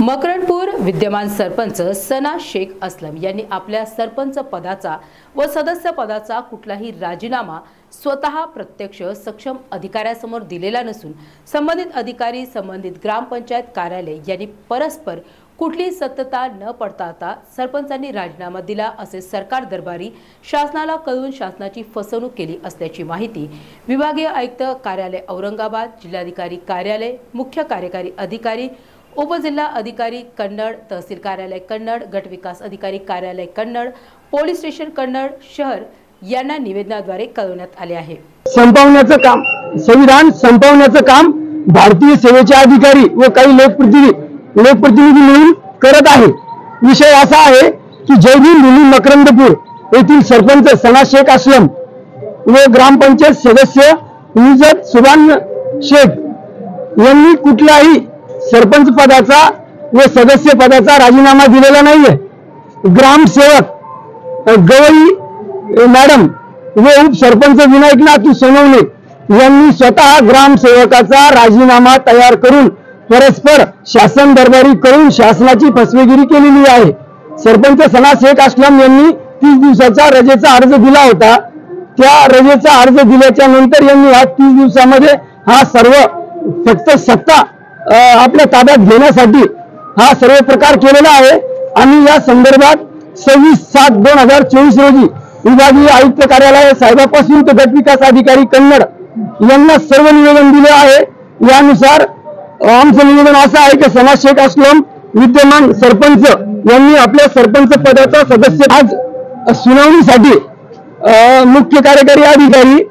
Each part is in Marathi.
मकरणपूर विद्यमान सरपंच सना शेख असलम यांनी आपल्या सरपंच पदाचा व सदस्य पदाचा कुठलाही राजीनामा स्वतः प्रत्यक्ष सक्षम अधिकाऱ्यासमोर दिलेला नसून संबंधित अधिकारी संबंधित ग्रामपंचायत कार्यालय यांनी परस्पर कुठलीही सत्यता न पडताळता सरपंचांनी राजीनामा दिला असे सरकार दरबारी शासनाला कळवून शासनाची फसवणूक केली असल्याची माहिती विभागीय आयुक्त कार्यालय औरंगाबाद जिल्हाधिकारी कार्यालय मुख्य कार्यकारी अधिकारी उपजिल्हा अधिकारी कन्नड तहसील कार्यालय कन्नड गट विकास अधिकारी कार्यालय कन्नड पोलीस स्टेशन कन्नड शहर यांना निवेदनाद्वारे कळवण्यात आले आहे. संपवण्याचं काम संविधान संपवण्याचं काम भारतीय सेवेचे अधिकारी व काही लोकप्रतिनिधी लोकप्रतिनिधी मिळून करत आहे विषय असा आहे की जयभीम मुली मकरंदपूर येथील सरपंच सना शेख असलम व ग्रामपंचायत सदस्य निजत सुभान शेख यांनी कुठलाही सरपंच पदाचा व सदस्य पदाचा राजीनामा दिलेला नाहीये. ग्रामसेवक गवई मॅडम व उपसरपंच विनायकनाथ सोनवणे यांनी स्वतः ग्रामसेवकाचा राजीनामा तयार करून परस्पर शासन दरबारी करून शासनाची फसवेगिरी केलेली आहे. सरपंच सना शेख असलम यांनी तीस दिवसाचा रजेचा अर्ज दिला होता. त्या रजेचा अर्ज दिल्याच्या नंतर यांनी ह्या तीस दिवसामध्ये हा सर्व फक्त सत्ता आपल्या ताब्यात घेण्यासाठी हा सर्व प्रकार केलेला आहे. आणि या संदर्भात सव्वीस सात दोन हजार चोवीस रोजी विभागीय आयुक्त कार्यालय साहेबापासून ते गटविकास अधिकारी कन्नड यांना सर्व निवेदन दिले आहे. यानुसार आमचं निवेदन असं आहे की समाज शेख असलम विद्यमान सरपंच यांनी आपल्या सरपंच पदाचा सदस्य आज सुनावणीसाठी मुख्य कार्यकारी अधिकारी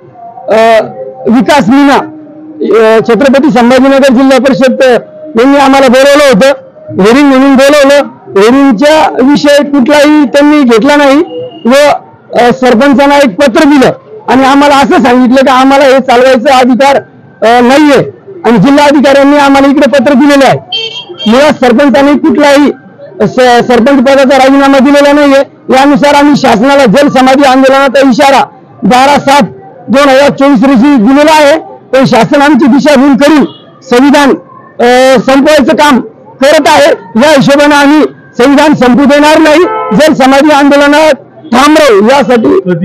विकास मीना छत्रपती संभाजीनगर जिल्हा परिषद यांनी आम्हाला बोलवलं होतं. हेरिंग म्हणून बोलवलं. हेरिंगच्या विषय कुठलाही त्यांनी घेतला नाही व सरपंचांना एक पत्र दिलं. आणि आम्हाला असं सांगितलं की आम्हाला हे चालवायचा अधिकार नाहीये. आणि जिल्हा अधिकाऱ्यांनी आम्हाला इकडे पत्र दिलेलं आहे. मुळात सरपंचांनी कुठलाही सरपंच पदाचा राजीनामा दिलेला नाहीये. यानुसार आम्ही शासनाला जल समाधी आंदोलनाचा इशारा बारा सात दोन हजार चोवीस रोजी दिलेला आहे. पण शासन आमची दिशाभूल करून संविधान संपवायचं काम करत आहे. या हिशोबाने आम्ही संविधान संपू देणार नाही. जर समाधी आंदोलनात थांबलो यासाठी